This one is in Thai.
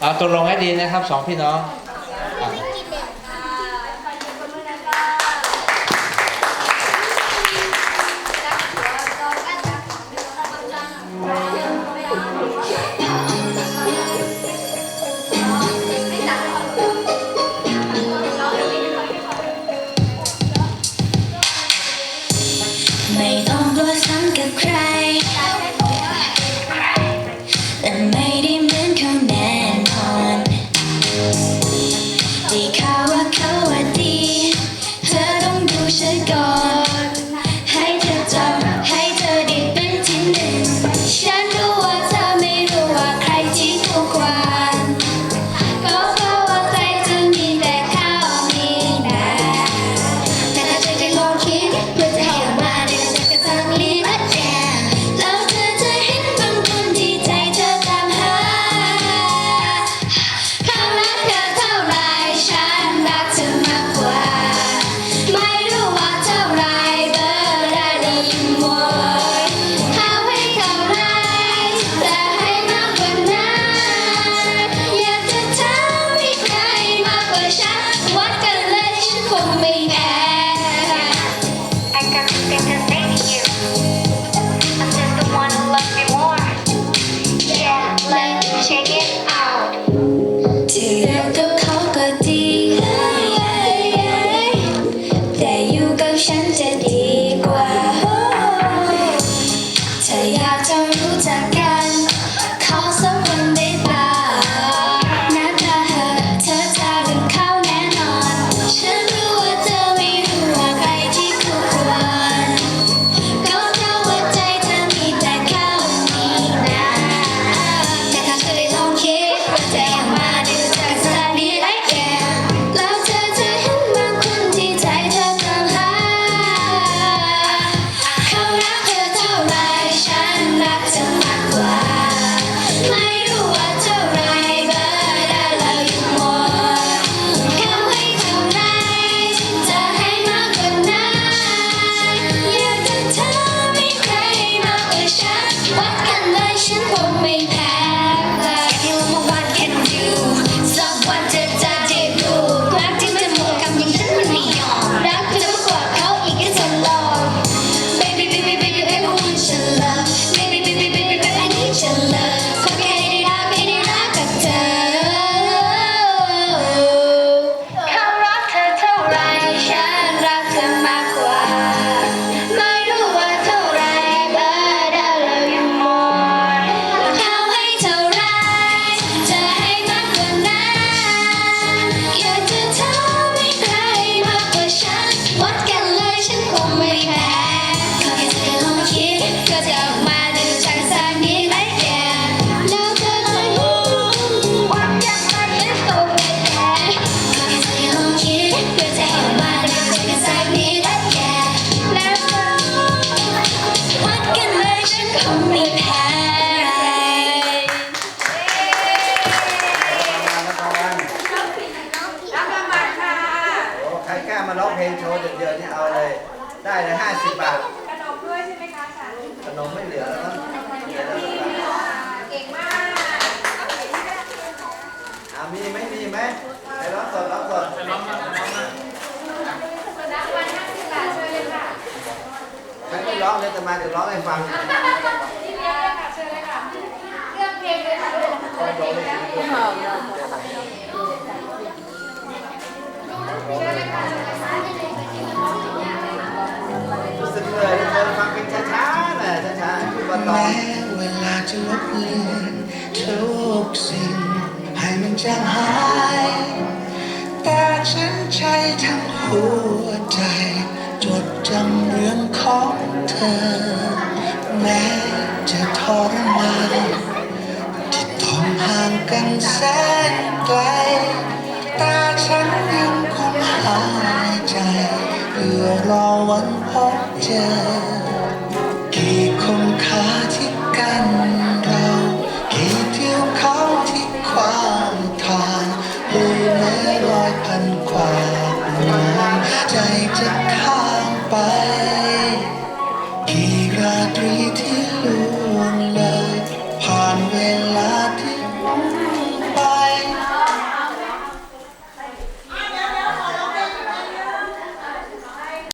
เอาตกลงให้ดีนะครับสองพี่น้อง ร้องเพลงโชว์เดียวเดียวนี่เอาเลย ได้เลยห้าสิบบาท ขนมด้วยใช่ไหมคะอาจขนมไม่เหลือแล้วมั้งเหลือแล้วมั้งเก่งมากอะมีไหมมีไหมไปร้องสดร้องสดไปร้องมาร้องมารัวันห้าสิบบาทช่วยเลยค่ะฉันไม่ร้องเลยแต่มาเดี๋ยวร้องให้ฟังที่เลี้ยงเลยค่ะเชิญเลยค่ะเลือกเพลงเลยค่ะลูกเลือกเพลงแล้วเชิญเลยค่ะ อยทุกคนฟังเป็นช้เวลาจะลบเลือนทุกสิ่งให้มันจางหายแต่ฉันใช้ทั้งหัวใจ จดจำเรื่องของเธอ แม้จะทรมานที่ต้องห่างกันแสนไกล จอ กี่คงคาที่กันเรา กี่เที่ยวเขาที่ความทางลืมแม้รอยพันกว่าน้ำใจจะข้ามไป กี่ราตรีที่ลืม